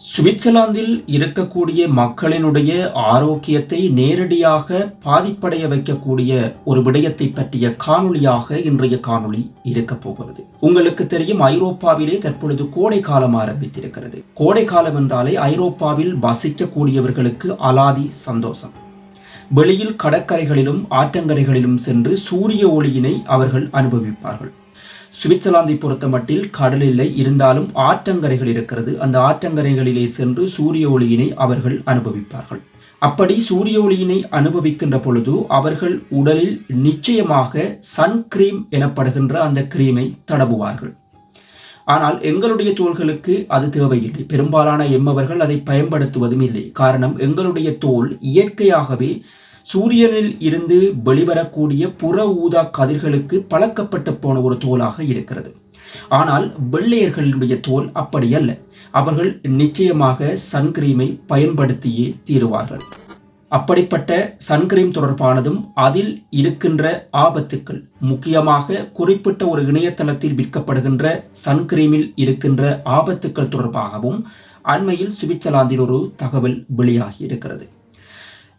சுவிட்சர்லாந்தில் இருக்கக்கூடிய மக்களினுடைய ஆரோக்கியத்தை நேரடியாக பாதிப்படைய வைக்கக்கூடிய ஒரு விடயத்தை பற்றிய காணொளியாக இன்றைய காணொளி இருக்க போகிறது. உங்களுக்கு தெரியும் ஐரோப்பாவிலே தற்பொழுது கோடை காலம் ஆரம்பித்திருக்கிறது. கோடை காலம் என்றாலே ஐரோப்பாவில் வசிக்கக்கூடியவர்களுக்கு அலாதி சந்தோஷம். வெளியில் கடற்கரைகளிலும் ஆற்றங்கரைகளிலும் சென்று சூரிய ஒளியினை அவர்கள் அனுபவிப்பார்கள். சுவிட்சர்லாந்தை பொறுத்த மட்டில் கடல் இல்லை இருந்தாலும் ஆற்றங்கரைகள் இருக்கிறது. அந்த ஆற்றங்கரைகளிலே சென்று சூரிய ஒளியினை அவர்கள் அனுபவிப்பார்கள். அப்படி சூரிய ஒளியினை அனுபவிக்கின்ற பொழுது அவர்கள் உடலில் நிச்சயமாக சன் கிரீம் எனப்படுகின்ற அந்த கிரீமை தடவுவார்கள். ஆனால் எங்களுடைய தோள்களுக்கு அது தேவையில்லை. பெரும்பாலான எம்மவர்கள் அதை பயன்படுத்துவதும் இல்லை. காரணம் எங்களுடைய தோல் இயற்கையாகவே சூரியனில் இருந்து வெளிவரக்கூடிய புற ஊதா கதிர்களுக்கு பழக்கப்பட்டு போன ஒரு தோலாக இருக்கிறது. ஆனால் வெள்ளையர்களுடைய தோல் அப்படி அல்ல. அவர்கள் நிச்சயமாக சன்கிரீமை பயன்படுத்தியே தீருவார்கள். அப்படிப்பட்ட சன்கிரீம் தொடர்பானதும் அதில் இருக்கின்ற ஆபத்துக்கள் முக்கியமாக குறிப்பிட்ட ஒரு இணையதளத்தில் விற்கப்படுகின்ற சன்கிரீமில் இருக்கின்ற ஆபத்துக்கள் தொடர்பாகவும் அண்மையில் சுவிட்சர்லாந்தில் ஒரு தகவல் வெளியாகி இருக்கிறது.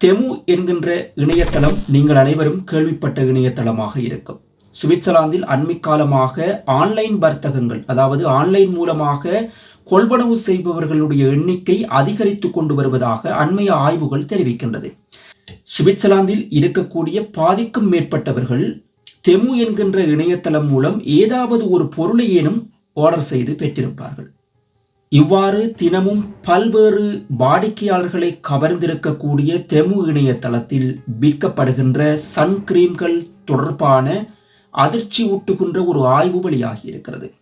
தெமு என்கின்ற இணையதளம் நீங்கள் அனைவரும் கேள்விப்பட்ட இணையதளமாக இருக்கும். சுவிட்சர்லாந்தில் அண்மைக்காலமாக ஆன்லைன் வர்த்தகங்கள் அதாவது ஆன்லைன் மூலமாக கொள்வனவு செய்பவர்களுடைய எண்ணிக்கை அதிகரித்து கொண்டு வருவதாக அண்மைய ஆய்வுகள் தெரிவிக்கின்றது. சுவிட்சர்லாந்தில் இருக்கக்கூடிய பாதிக்கும் மேற்பட்டவர்கள் தெமு என்கின்ற இணையதளம் மூலம் ஏதாவது ஒரு பொருளை ஏனும் ஆர்டர் செய்து பெற்றிருப்பார்கள். இவ்வாறு தினமும் பல்வேறு வாடிக்கையாளர்களை கவர்ந்திருக்கக்கூடிய தெமு இணையதளத்தில் விற்கப்படுகின்ற சன்கிரீம்கள் தொடர்பான அதிர்ச்சி ஊட்டுகின்ற ஒரு ஆய்வு வெளியாகி இருக்கிறது.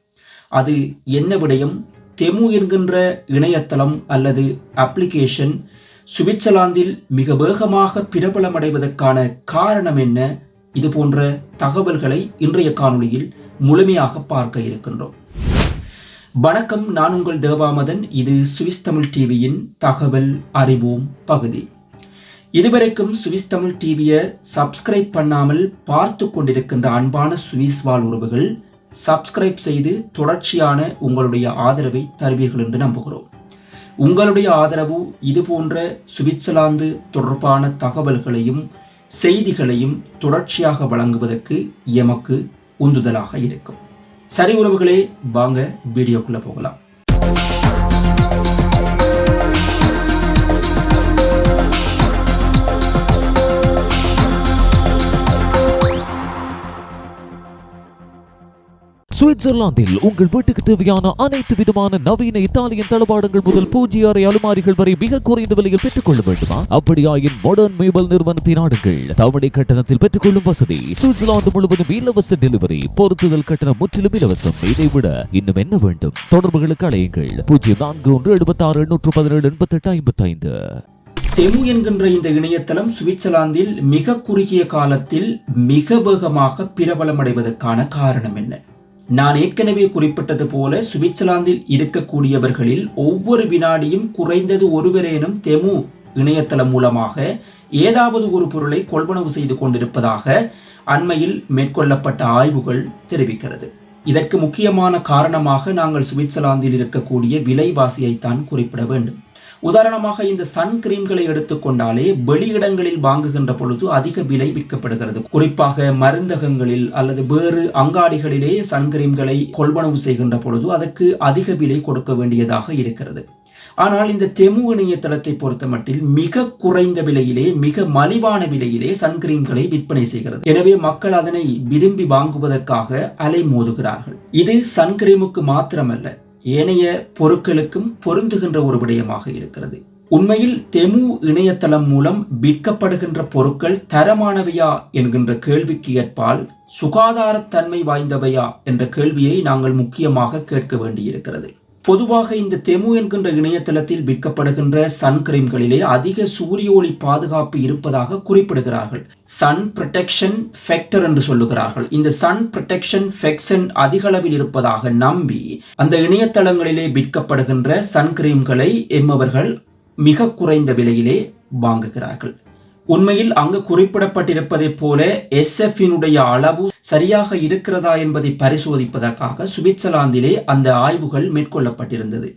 அது என்ன விடயம்? தெமு என்கின்ற இணையதளம் அல்லது அப்ளிகேஷன் சுவிட்சர்லாந்தில் மிக வேகமாக பிரபலமடைவதற்கான காரணம் என்ன? இது போன்ற தகவல்களை இன்றைய காணொளியில் முழுமையாக பார்க்க இருக்கின்றோம். வணக்கம் நான் உங்கள் தேவாமதன் இது சுவிஸ் தமிழ் டிவியின் தகவல் அறிவோம் பகுதி. இதுவரைக்கும் சுவிஸ் தமிழ் டிவியை சப்ஸ்கிரைப் பண்ணாமல் பார்த்து கொண்டிருக்கின்ற அன்பான சுவிஸ் வாழ் உறவுகள் சப்ஸ்கிரைப் செய்து தொடர்ச்சியான உங்களுடைய ஆதரவை தருவீர்கள் என்று நம்புகிறோம். உங்களுடைய ஆதரவு இது போன்ற சுவிட்சர்லாந்து தொடர்பான தகவல்களையும் செய்திகளையும் தொடர்ச்சியாக வழங்குவதற்கு எமக்கு உந்துதலாக இருக்கும். சரி உறவுகளே வாங்க வீடியோக்குள்ளே போகலாம். சுவிட்சர்லாந்தில் உங்கள் வீட்டுக்கு தேவையான அனைத்து விதமான நவீன இத்தாலியன் தளபாடங்கள் முதல் பூஜ்ய அறை அலுமாரிகள் வரை மிக குறைந்த விலையில் பெற்றுக் கொள்ள வேண்டுமா? அப்படியாயின் மாடர்ன் மேபல் நிறுவனத்தை நாடுங்கள் தவணை கட்டணத்தில் பெற்றுக்கொள்ளும் வசதி சுவிட்சர்லாந்து முழுவதும் இலவச டெலிவரி பொருத்துதல் கட்டணம் முற்றிலும் இலவசம். இதை விட இன்னும் என்ன வேண்டும்? தொடர்புகளுக்கு அழையுங்கள். பூஜ்ஜியம் நான்கு ஒன்று எழுபத்தி ஆறு எண்ணூற்று பதினேழு எண்பத்தி எட்டு ஐம்பத்தி ஐந்து தெமு என்கின்ற இந்த இணையதளம் சுவிட்சர்லாந்தில் மிக குறுகிய காலத்தில் மிக வேகமாக பிரபலமடைவதற்கான காரணம் என்ன? நான் ஏற்கனவே குறிப்பிட்டது போல சுவிட்சர்லாந்தில் இருக்கக்கூடியவர்களில் ஒவ்வொரு வினாடியும் குறைந்தது ஒருவரேனும் தெமு இணையதளம் மூலமாக ஏதாவது ஒரு பொருளை கொள்வனவு செய்து கொண்டிருப்பதாக அண்மையில் மேற்கொள்ளப்பட்ட ஆய்வுகள் தெரிவிக்கிறது. இதற்கு முக்கியமான காரணமாக நாங்கள் சுவிட்சர்லாந்தில் இருக்கக்கூடிய விலைவாசியைத்தான் குறிப்பிட வேண்டும். உதாரணமாக இந்த சன் கிரீம்களை எடுத்துக்கொண்டாலே வெளியிடங்களில் வாங்குகின்ற பொழுது அதிக விலை விற்கப்படுகிறது. குறிப்பாக மருந்தகங்களில் அல்லது வேறு அங்காடிகளிலே சன் கிரீம்களை கொள்வனவு செய்கின்ற பொழுது அதற்கு அதிக விலை கொடுக்க வேண்டியதாக இருக்கிறது. ஆனால் இந்த தெமு இணையதளத்தை பொறுத்த மட்டில் மிக குறைந்த விலையிலே மிக மலிவான விலையிலே சன்கிரீம்களை விற்பனை செய்கிறது. எனவே மக்கள் அதனை விரும்பி வாங்குவதற்காக அலை மோதுகிறார்கள். இது சன்கிரீமுக்கு மாத்திரமல்ல ஏனைய பொருட்களுக்கும் பொருந்துகின்ற ஒரு விடயமாக இருக்கிறது. உண்மையில் தெமு இணையதளம் மூலம் விற்கப்படுகின்ற பொருட்கள் தரமானவையா என்கின்ற கேள்விக்கு ஏற்பால் சுகாதாரத்தன்மை வாய்ந்தவையா என்ற கேள்வியை நாங்கள் முக்கியமாக கேட்க வேண்டியிருக்கிறது. பொதுவாக இந்த தெமு என்கின்ற இணையதளத்தில் விற்கப்படுகின்ற சன் கிரீம்களிலே அதிக சூரிய ஒளி பாதுகாப்பு இருப்பதாக குறிப்பிடுகிறார்கள். சன் ப்ரொடெக்ஷன் ஃபேக்டர் என்று சொல்லுகிறார்கள். இந்த சன் ப்ரொடெக்ஷன் ஃபெக்ஷன் அதிக அளவில் இருப்பதாக நம்பி அந்த இணையதளங்களிலே விற்கப்படுகின்ற சன் கிரீம்களை எம்மவர்கள் மிக குறைந்த விலையிலே வாங்குகிறார்கள். உண்மையில் அங்கு குறிப்பிடப்பட்டிருப்பதைப் போல எஸ்எஃபினுடைய அளவு சரியாக இருக்கிறதா என்பதை பரிசோதிப்பதற்காக சுவிட்சர்லாந்திலே அந்த ஆய்வுகள் மேற்கொள்ளப்பட்டிருந்தது.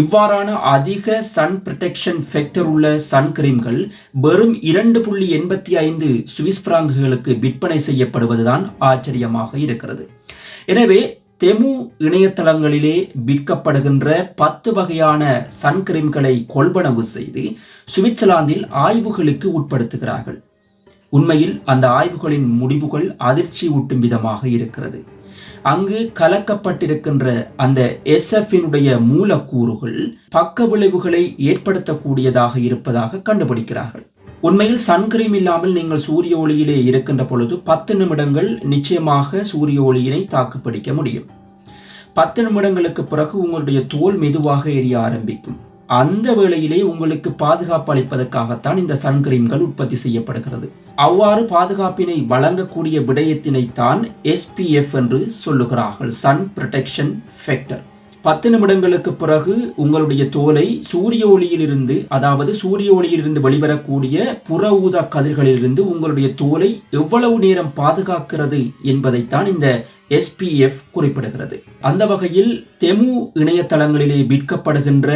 இவ்வாறான அதிக சன் ப்ரொடெக்ஷன் ஃபேக்டர் உள்ள சன் கிரீம்கள் வெறும் இரண்டு புள்ளி எண்பத்தி ஐந்து சுவிஸ் பிராங்குகளுக்கு விற்பனை செய்யப்படுவதுதான் ஆச்சரியமாக இருக்கிறது. எனவே தெமு இணையதளங்களிலே விற்கப்படுகின்ற பத்து வகையான சன்கிரீம்களை கொள்வனவு செய்து சுவிட்சர்லாந்தில் ஆய்வுகளுக்கு உட்படுத்துகிறார்கள். உண்மையில் அந்த ஆய்வுகளின் முடிவுகள் அதிர்ச்சி ஊட்டும் விதமாக இருக்கிறது. அங்கு கலக்கப்பட்டிருக்கின்ற அந்த எஸ்எஃபினுடைய மூலக்கூறுகள் பக்க விளைவுகளை ஏற்படுத்தக்கூடியதாக இருப்பதாக கண்டுபிடிக்கிறார்கள். உண்மையில் சன்கிரீம் இல்லாமல் நீங்கள் சூரிய ஒளியிலே இருக்கின்ற பொழுது பத்து நிமிடங்கள் நிச்சயமாக சூரிய ஒளியினை தாக்குப்பிடிக்க முடியும். பத்து நிமிடங்களுக்கு பிறகு உங்களுடைய தோல் மெதுவாக எரிய ஆரம்பிக்கும். அந்த வேளையிலே உங்களுக்கு பாதுகாப்பு அளிப்பதற்காகத்தான் இந்த சன்கிரீம்கள் உற்பத்தி செய்யப்படுகிறது. அவ்வாறு பாதுகாப்பினை வழங்கக்கூடிய விடயத்தினைத்தான் எஸ்பிஎஃப் என்று சொல்லுகிறார்கள். Sun protection factor. பத்து நிமிடங்களுக்கு பிறகு உங்களுடைய தோலை சூரிய ஒளியிலிருந்து அதாவது சூரிய ஒளியிலிருந்து வெளிவரக்கூடிய புற ஊதா கதிர்களிலிருந்து உங்களுடைய தோலை எவ்வளவு நேரம் பாதுகாக்கிறது என்பதைத்தான் இந்த எஸ்பிஎஃப் குறிப்பிடுகிறது. அந்த வகையில் தெமு இணையதளங்களிலே விற்கப்படுகின்ற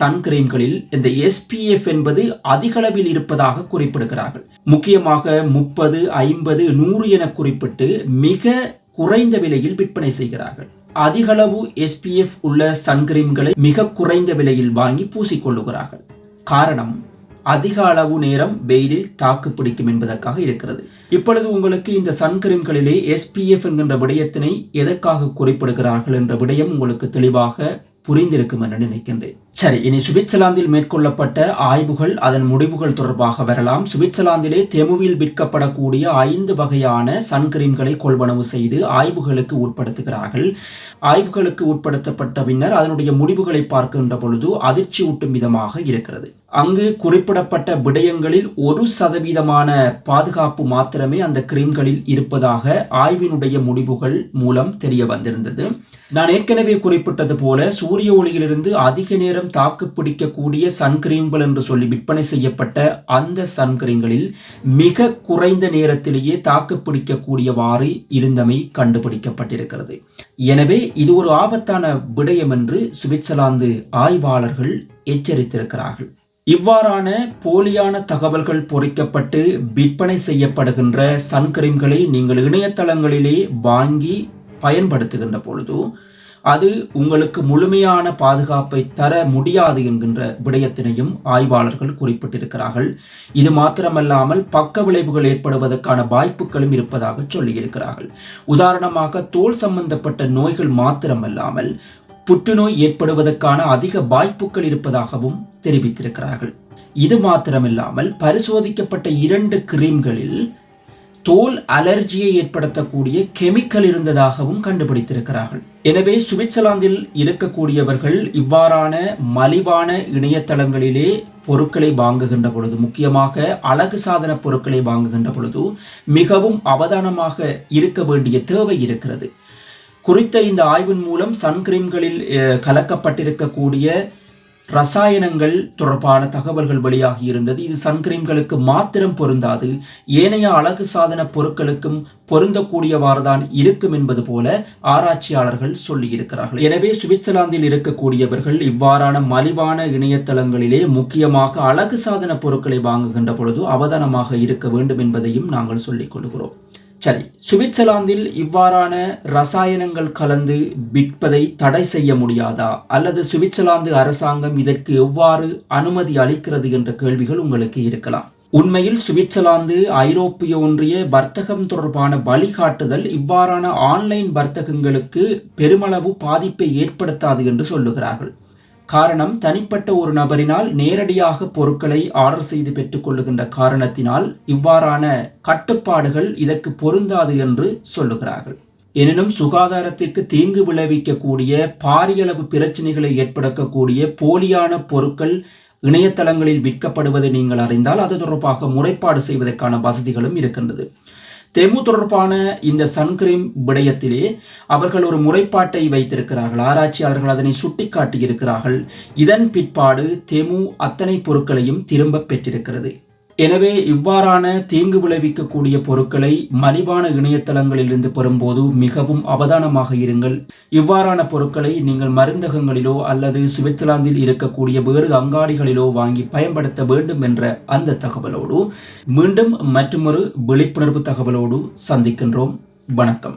சன்கிரீம்களில் இந்த எஸ்பிஎஃப் என்பது அதிகளவில் இருப்பதாக குறிப்பிடுகிறார்கள். முக்கியமாக முப்பது ஐம்பது நூறு என குறிப்பிட்டு மிக குறைந்த விலையில் விற்பனை செய்கிறார்கள். அதிகளவு எஸ்பிஎஃப் உள்ள சன்கிரீம்களை மிக குறைந்த விலையில் வாங்கி பூசிக்கொள்ளுகிறார்கள். காரணம் அதிக அளவு நேரம் வெயிலில் தாக்கு பிடிக்கும் என்பதற்காக இருக்கிறது. இப்பொழுது உங்களுக்கு இந்த சன்கிரீம்களிலே எஸ்பிஎஃப் என்கின்ற விடயத்தினை எதற்காக குறிப்பிடுகிறார்கள் என்ற விடயம் உங்களுக்கு தெளிவாக புரிந்திருக்கும் என்று நினைக்கின்றேன். சரி இனி சுவிட்சர்லாந்தில் மேற்கொள்ளப்பட்ட ஆய்வுகள் அதன் முடிவுகள் தொடர்பாக வரலாம். சுவிட்சர்லாந்திலே தெமுவில் விற்கப்படக்கூடிய ஐந்து வகையான சன்கிரீம்களை கொள்வனவு செய்து ஆய்வுகளுக்கு உட்படுத்துகிறார்கள். ஆய்வுகளுக்கு உட்படுத்தப்பட்ட பின்னர் அதனுடைய முடிவுகளை பார்க்கின்ற பொழுது அதிர்ச்சி ஊட்டும் விதமாக இருக்கிறது. அங்கு குறிப்பிடப்பட்ட விடயங்களில் ஒரு சதவீதமான பாதுகாப்பு மாத்திரமே அந்த கிரீம்களில் இருப்பதாக ஆய்வினுடைய முடிவுகள் மூலம் தெரிய வந்திருந்தது. நான் ஏற்கனவே குறிப்பிட்டது போல சூரிய ஒளியிலிருந்து அதிக நேரம் தாக்கு பிடிக்கக்கூடிய சன்கிரீம்கள் என்று சொல்லி விற்பனை செய்யப்பட்ட அந்த சன்கிரீம்களில் மிக குறைந்த நேரத்திலேயே தாக்கு பிடிக்கக்கூடியவாறு இருந்தமை கண்டுபிடிக்கப்பட்டிருக்கிறது. எனவே இது ஒரு ஆபத்தான விடயம் என்று சுவிட்சர்லாந்து ஆய்வாளர்கள் எச்சரித்திருக்கிறார்கள். இவ்வாறான போலியான தகவல்கள் பொறிக்கப்பட்டு விற்பனை செய்யப்படுகின்ற சன்கிரீம்களை நீங்கள் இணையதளங்களிலே வாங்கி பயன்படுத்துகின்ற பொழுது அது உங்களுக்கு முழுமையான பாதுகாப்பை தர முடியாது என்கின்ற விடயத்தினையும் ஆய்வாளர்கள் குறிப்பிட்டிருக்கிறார்கள். இது மாத்திரமல்லாமல் பக்க விளைவுகள் ஏற்படுவதற்கான வாய்ப்புகளும் இருப்பதாக சொல்லியிருக்கிறார்கள். உதாரணமாக தோல் சம்பந்தப்பட்ட நோய்கள் மாத்திரமல்லாமல் புற்றுநோய் ஏற்படுவதற்கான அதிக வாய்ப்புகள் இருப்பதாகவும் தெரிவித்திருக்கிறார்கள். இது மாத்திரமில்லாமல் பரிசோதிக்கப்பட்ட இரண்டு கிரீம்களில் தோல் அலர்ஜியை ஏற்படுத்தக்கூடிய கெமிக்கல் இருந்ததாகவும் கண்டுபிடித்திருக்கிறார்கள். எனவே சுவிட்சர்லாந்தில் இருக்கக்கூடியவர்கள் இவ்வாறான மலிவான இணையதளங்களிலே பொருட்களை வாங்குகின்ற பொழுது முக்கியமாக அழகு சாதன பொருட்களை வாங்குகின்ற பொழுது மிகவும் அவதானமாக இருக்க வேண்டிய தேவை இருக்கிறது. குறித்த இந்த ஆய்வின் மூலம் சன்கிரீம்களில் கலக்கப்பட்டிருக்கக்கூடிய ரசாயனங்கள் தொடர்பான தகவல்கள் வெளியாகி இருந்தது. இது சன்கிரீம்களுக்கு மாத்திரம் பொருந்தாது. ஏனைய அழகு சாதன பொருட்களுக்கும் பொருந்தக்கூடியவாறுதான் இருக்கும் என்பது போல ஆராய்ச்சியாளர்கள் சொல்லியிருக்கிறார்கள். எனவே சுவிட்சர்லாந்தில் இருக்கக்கூடியவர்கள் இவ்வாறான மலிவான இணையதளங்களிலே முக்கியமாக அழகு சாதன பொருட்களை வாங்குகின்ற பொழுது அவதானமாக இருக்க வேண்டும் என்பதையும் நாங்கள் சொல்லிக் கொள்கிறோம். சரி சுவிட்சர்லாந்தில் இவ்வாறான ரசாயனங்கள் கலந்து விற்பதை தடை செய்ய முடியாதா? அல்லது சுவிட்சர்லாந்து அரசாங்கம் இதற்கு எவ்வாறு அனுமதி அளிக்கிறது என்ற கேள்விகள் உங்களுக்கு இருக்கலாம். உண்மையில் சுவிட்சர்லாந்து ஐரோப்பிய ஒன்றிய வர்த்தகம் தொடர்பான வழிகாட்டுதல் இவ்வாறான ஆன்லைன் வர்த்தகங்களுக்கு பெருமளவு பாதிப்பை ஏற்படுத்தாது என்று சொல்லுகிறார்கள். காரணம் தனிப்பட்ட ஒரு நபரினால் நேரடியாக பொருட்களை ஆர்டர் செய்து பெற்றுக்கொள்ளுகின்ற காரணத்தினால் இவ்வாறான கட்டுப்பாடுகள் இதற்கு பொருந்தாது என்று சொல்லுகிறார்கள். எனினும் சுகாதாரத்திற்கு தீங்கு விளைவிக்கக்கூடிய பாரியளவு பிரச்சனைகளை ஏற்படுத்தக்கூடிய போலியான பொருட்கள் இணையதளங்களில் விற்கப்படுவதை நீங்கள் அறிந்தால் அது தொடர்பாக முறைப்பாடு செய்வதற்கான வசதிகளும் இருக்கின்றது. தெமு தொடர்பான இந்த சன்கிரீம் விடயத்திலே அவர்கள் ஒரு முறைப்பாட்டை வைத்திருக்கிறார்கள். ஆராய்ச்சியாளர்கள் அதனை சுட்டிக்காட்டியிருக்கிறார்கள். இதன் பிற்பாடு தெமு அத்தனை பொருட்களையும் திரும்ப பெற்றிருக்கிறது. எனவே இவ்வாறான தீங்கு விளைவிக்கக்கூடிய பொருட்களை மலிவான இணையதளங்களிலிருந்து பெறும்போது மிகவும் அவதானமாக இருங்கள். இவ்வாறான பொருட்களை நீங்கள் மருந்தகங்களிலோ அல்லது சுவிட்சர்லாந்தில் இருக்கக்கூடிய வேறு அங்காடிகளிலோ வாங்கி பயன்படுத்த வேண்டும் என்ற அந்த தகவலோடு மீண்டும் மற்றொரு விழிப்புணர்வு தகவலோடு சந்திக்கின்றோம். வணக்கம்.